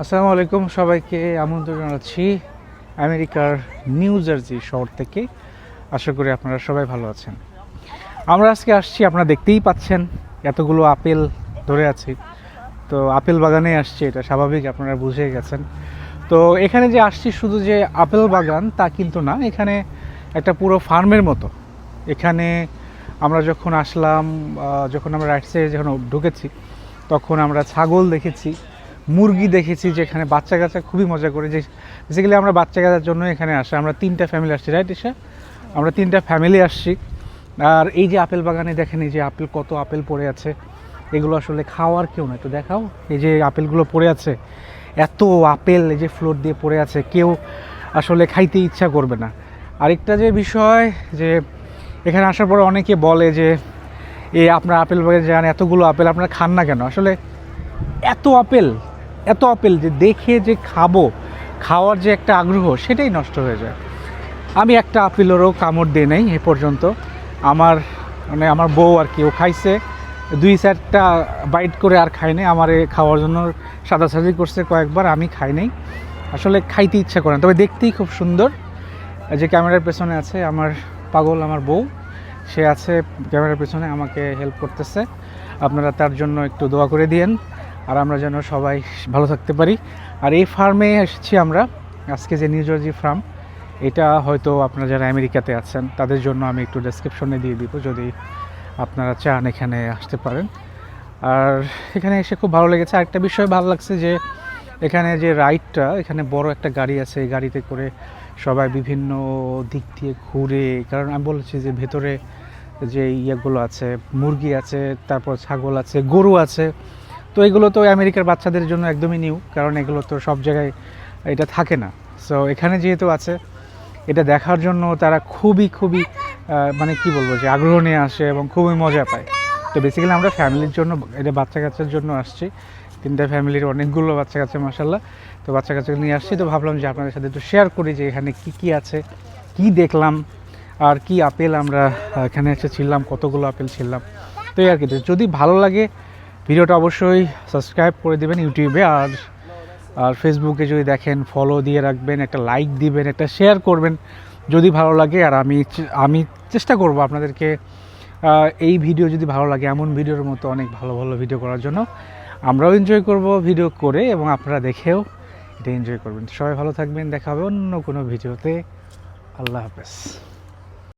আসসালামু আলাইকুম সবাইকে, আমন্ত্রণ জানাচ্ছি আমেরিকার নিউ জার্সি শহর থেকে। আশা করি আপনারা সবাই ভালো আছেন। আমরা আজকে আসছি, আপনারা দেখতেই পাচ্ছেন এতগুলো আপেল ধরে আছি। তো আপেল বাগানে আসছি, এটা স্বাভাবিক, আপনারা বুঝে গেছেন। তো এখানে যে আসছি শুধু যে আপেল বাগান, তা কিন্তু না, এখানে একটা পুরো ফার্মের মতো। এখানে আমরা যখন আসলাম যখন আমরা রাইট সাইডে যখন ঢুকেছি, তখন আমরা ছাগল দেখেছি। মুরগি দেখেছি যেখানে বাচ্চা কাচ্চা খুবই মজা করে যে বেসিক্যালি আমরা বাচ্চা কাচ্চার জন্য এখানে আসি। আমরা তিনটা ফ্যামিলি আসছি রাইট এসে আমরা তিনটা ফ্যামিলি আসছি। আর এই যে আপেল বাগানে দেখেন, এই যে আপেল কত আপেল পড়ে আছে। এগুলো আসলে খাওয়ার কেউ না একটু দেখাও, এই যে আপেলগুলো পড়ে আছে। এত আপেল এই যে ফ্লোর দিয়ে পড়ে আছে। কেউ আসলে খাইতে ইচ্ছা করবে না। আরেকটা যে বিষয় যে, এখানে আসার পরে অনেকে বলে যে এই আপনার আপেল বাগানে যান, এতগুলো আপেল আপনারা খান না কেন? আসলে এত আপেল এত আপেল যে দেখে যে খাব, খাওয়ার যে একটা আগ্রহ, সেটাই নষ্ট হয়ে যায়। আমি একটা আপেলেরও কামড় দিই নাই এ পর্যন্ত। আমার মানে আমার বউ আর কি, ও খাইছে। দুই চারটা বাইট করে আর খাই নাই। আমার এ খাওয়ার জন্য সাদাসাদি করছে কয়েকবার, আমি খাই নাই। আসলে খাইতে ইচ্ছা করে না। তবে দেখতেই খুব সুন্দর। যে ক্যামেরার পেছনে আছে আমার পাগল, আমার বউ। সে আছে ক্যামেরার পেছনে, আমাকে হেল্প করতেছে। আপনারা তার জন্য একটু দোয়া করে দিয়েন। আর আমরা যেন সবাই ভালো থাকতে পারি। আর এই ফার্মে এসেছি আমরা। আজকে যে নিউ ফার্ম, এটা হয়তো আপনারা যারা আমেরিকাতে আছেন, তাদের জন্য আমি একটু ডেসক্রিপশনে দিয়ে দিব, যদি আপনারা চান এখানে আসতে পারেন। আর এখানে এসে খুব ভালো লেগেছে। আরেকটা বিষয় ভালো লাগছে যে, এখানে যে রাইডটা এখানে বড় একটা গাড়ি আছে, এই গাড়িতে করে সবাই বিভিন্ন দিক দিয়ে ঘুরে। কারণ আমি বলেছি যে, ভেতরে যে ইয়েগুলো আছে, মুরগি আছে, তারপর ছাগল আছে, গরু আছে তো এগুলো তো আমেরিকার বাচ্চাদের জন্য একদমই নিউ কারণ এগুলো তো সব জায়গায় এটা থাকে না। সো এখানে যেহেতু আছে, এটা দেখার জন্য তারা খুবই খুবই মানে কি বলব যে আগ্রহ নিয়ে আসে এবং খুবই মজা পায়। তো বেসিক্যালি আমরা ফ্যামিলির জন্য, এটা বাচ্চা কাচ্চার জন্য আসছি। তিনটা ফ্যামিলির অনেকগুলো বাচ্চা কাচ্চা মাসাল্লাহ তো বাচ্চা কাচ্চা নিয়ে আসছি। তো ভাবলাম যে আপনাদের সাথে একটু শেয়ার করি যে এখানে কি কি আছে, কি দেখলাম, আর কি আপেল আমরা এখানে এসে ছিলাম, কতগুলো আপেল ছিলাম। তো এই আর কি, যদি ভালো লাগে ভিডিওটা অবশ্যই সাবস্ক্রাইব করে দেবেন ইউটিউবে আর আর ফেসবুকে যদি দেখেন ফলো দিয়ে রাখবেন, একটা লাইক দিবেন, একটা শেয়ার করবেন যদি ভালো লাগে। আর আমি আমি চেষ্টা করব আপনাদেরকে এই ভিডিও যদি ভালো লাগে, এমন ভিডিওর মতো অনেক ভালো ভালো ভিডিও করার জন্য। আমরাও এনজয় করব ভিডিও করে এবং আপনারা দেখেও এটা এনজয় করবেন। সবাই ভালো থাকবেন। দেখা হবে অন্য কোনো ভিডিওতে আল্লাহ হাফেজ।